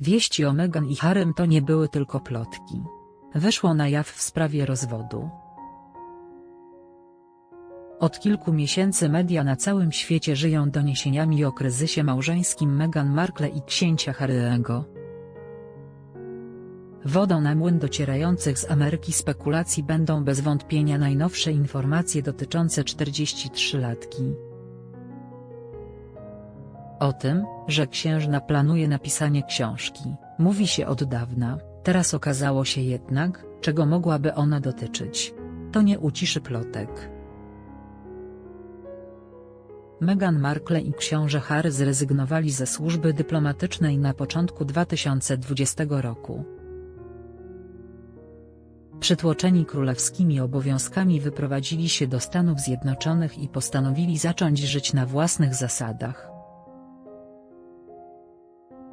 Wieści o Meghan i Harrym to nie były tylko plotki. Wyszło na jaw w sprawie rozwodu. Od kilku miesięcy media na całym świecie żyją doniesieniami o kryzysie małżeńskim Meghan Markle i księcia Harry'ego. Wodą na młyn docierających z Ameryki spekulacji będą bez wątpienia najnowsze informacje dotyczące 43-latki. O tym, że księżna planuje napisanie książki, mówi się od dawna, teraz okazało się jednak, czego mogłaby ona dotyczyć. To nie uciszy plotek. Meghan Markle i książę Harry zrezygnowali ze służby dyplomatycznej na początku 2020 roku. Przytłoczeni królewskimi obowiązkami wyprowadzili się do Stanów Zjednoczonych i postanowili zacząć żyć na własnych zasadach.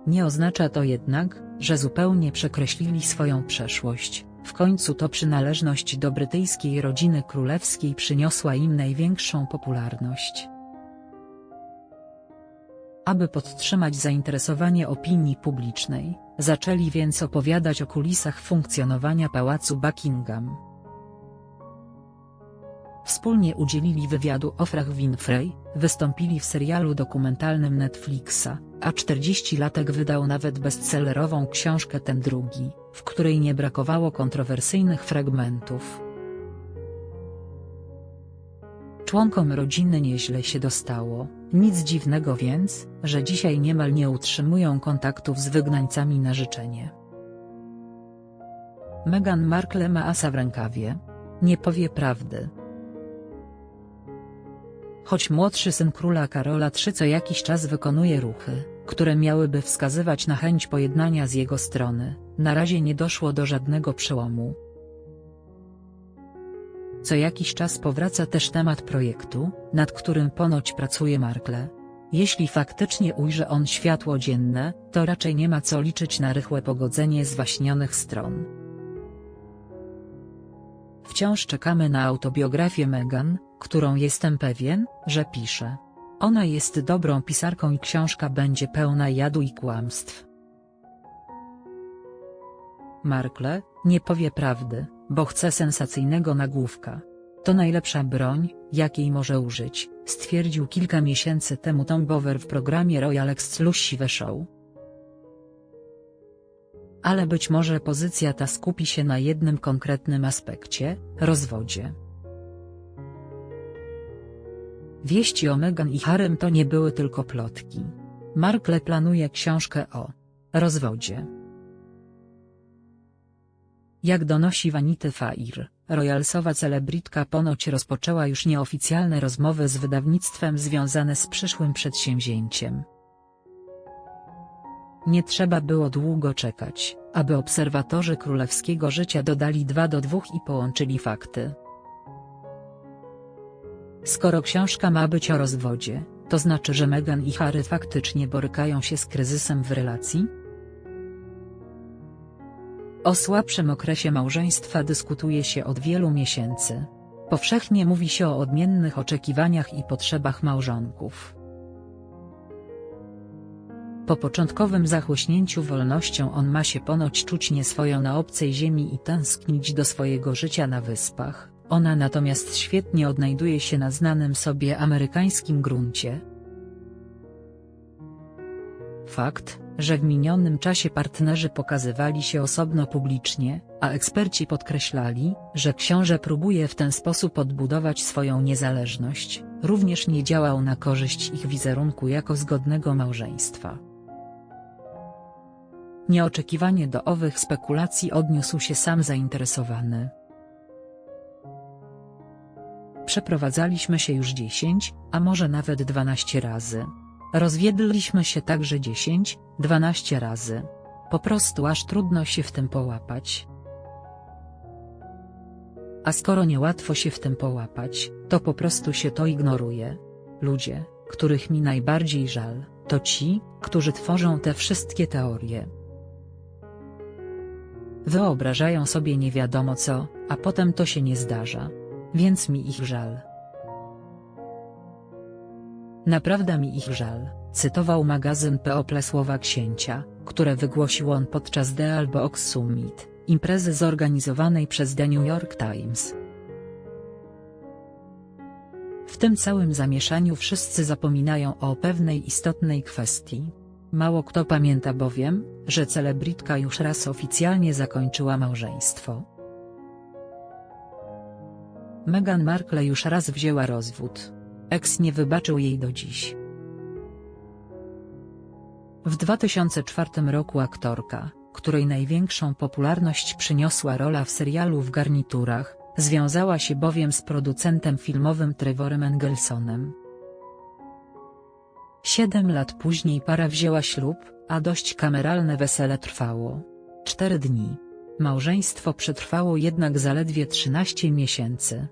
Nie oznacza to jednak, że zupełnie przekreślili swoją przeszłość, w końcu to przynależność do brytyjskiej rodziny królewskiej przyniosła im największą popularność. Aby podtrzymać zainteresowanie opinii publicznej, zaczęli więc opowiadać o kulisach funkcjonowania pałacu Buckingham. Wspólnie udzielili wywiadu Ofrah Winfrey, wystąpili w serialu dokumentalnym Netflixa, a 40-latek wydał nawet bestsellerową książkę Ten drugi, w której nie brakowało kontrowersyjnych fragmentów. Członkom rodziny nieźle się dostało, nic dziwnego więc, że dzisiaj niemal nie utrzymują kontaktów z wygnańcami na życzenie. Meghan Markle ma asa w rękawie. Nie powie prawdy. Choć młodszy syn króla Karola III co jakiś czas wykonuje ruchy, które miałyby wskazywać na chęć pojednania z jego strony, na razie nie doszło do żadnego przełomu. Co jakiś czas powraca też temat projektu, nad którym ponoć pracuje Markle. Jeśli faktycznie ujrzy on światło dzienne, to raczej nie ma co liczyć na rychłe pogodzenie zwaśnionych stron. Wciąż czekamy na autobiografię Meghan, którą jestem pewien, że pisze. Ona jest dobrą pisarką i książka będzie pełna jadu i kłamstw. Markle, nie powie prawdy, bo chce sensacyjnego nagłówka. To najlepsza broń, jakiej może użyć, stwierdził kilka miesięcy temu Tom Bower w programie Royal Exclusive Show. Ale być może pozycja ta skupi się na jednym konkretnym aspekcie, rozwodzie. Wieści o Meghan i Harrym to nie były tylko plotki. Markle planuje książkę o rozwodzie. Jak donosi Vanity Fair, royalsowa celebrytka ponoć rozpoczęła już nieoficjalne rozmowy z wydawnictwem związane z przyszłym przedsięwzięciem. Nie trzeba było długo czekać, aby obserwatorzy królewskiego życia dodali dwa do dwóch i połączyli fakty. Skoro książka ma być o rozwodzie, to znaczy że Meghan i Harry faktycznie borykają się z kryzysem w relacji? O słabszym okresie małżeństwa dyskutuje się od wielu miesięcy. Powszechnie mówi się o odmiennych oczekiwaniach i potrzebach małżonków. Po początkowym zachłyśnięciu wolnością on ma się ponoć czuć nieswojo na obcej ziemi i tęsknić do swojego życia na wyspach, ona natomiast świetnie odnajduje się na znanym sobie amerykańskim gruncie. Fakt, że w minionym czasie partnerzy pokazywali się osobno publicznie, a eksperci podkreślali, że książę próbuje w ten sposób odbudować swoją niezależność, również nie działał na korzyść ich wizerunku jako zgodnego małżeństwa. Nieoczekiwanie do owych spekulacji odniósł się sam zainteresowany. Przeprowadzaliśmy się już 10, a może nawet 12 razy. Rozwiedliśmy się także 10, 12 razy. Po prostu aż trudno się w tym połapać. A skoro niełatwo się w tym połapać, to po prostu się to ignoruje. Ludzie, których mi najbardziej żal, to ci, którzy tworzą te wszystkie teorie. Wyobrażają sobie nie wiadomo co, a potem to się nie zdarza. Więc mi ich żal. Naprawdę mi ich żal, cytował magazyn People słowa księcia, które wygłosił on podczas The Albox Summit, imprezy zorganizowanej przez The New York Times. W tym całym zamieszaniu wszyscy zapominają o pewnej istotnej kwestii. Mało kto pamięta bowiem, że celebrytka już raz oficjalnie zakończyła małżeństwo. Meghan Markle już raz wzięła rozwód. Ex nie wybaczył jej do dziś. W 2004 roku aktorka, której największą popularność przyniosła rola w serialu w garniturach, związała się bowiem z producentem filmowym Trevorem Engelsonem. Siedem lat później para wzięła ślub, a dość kameralne wesele trwało. Cztery dni. Małżeństwo przetrwało jednak zaledwie 13 miesięcy.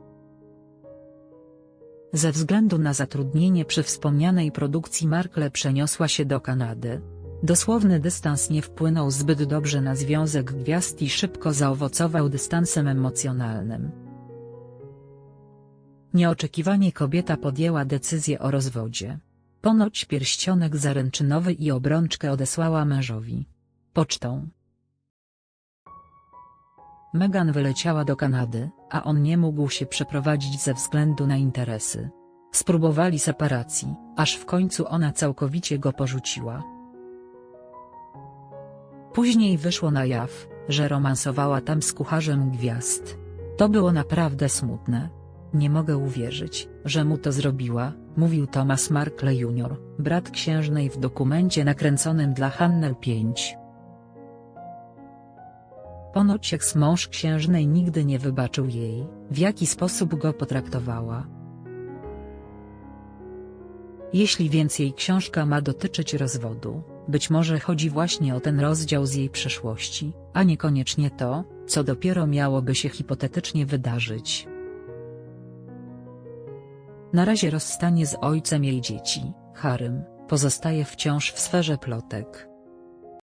Ze względu na zatrudnienie przy wspomnianej produkcji Markle przeniosła się do Kanady. Dosłowny dystans nie wpłynął zbyt dobrze na związek gwiazd i szybko zaowocował dystansem emocjonalnym. Nieoczekiwanie kobieta podjęła decyzję o rozwodzie. Ponoć pierścionek zaręczynowy i obrączkę odesłała mężowi. Pocztą. Meghan wyleciała do Kanady, a on nie mógł się przeprowadzić ze względu na interesy. Spróbowali separacji, aż w końcu ona całkowicie go porzuciła. Później wyszło na jaw, że romansowała tam z kucharzem gwiazd. To było naprawdę smutne. Nie mogę uwierzyć, że mu to zrobiła, mówił Thomas Markle Jr., brat księżnej w dokumencie nakręconym dla Hannel 5. Ponoć eks-mąż księżnej nigdy nie wybaczył jej, w jaki sposób go potraktowała. Jeśli więc jej książka ma dotyczyć rozwodu, być może chodzi właśnie o ten rozdział z jej przeszłości, a niekoniecznie to, co dopiero miałoby się hipotetycznie wydarzyć. Na razie rozstanie z ojcem jej dzieci, Harym, pozostaje wciąż w sferze plotek.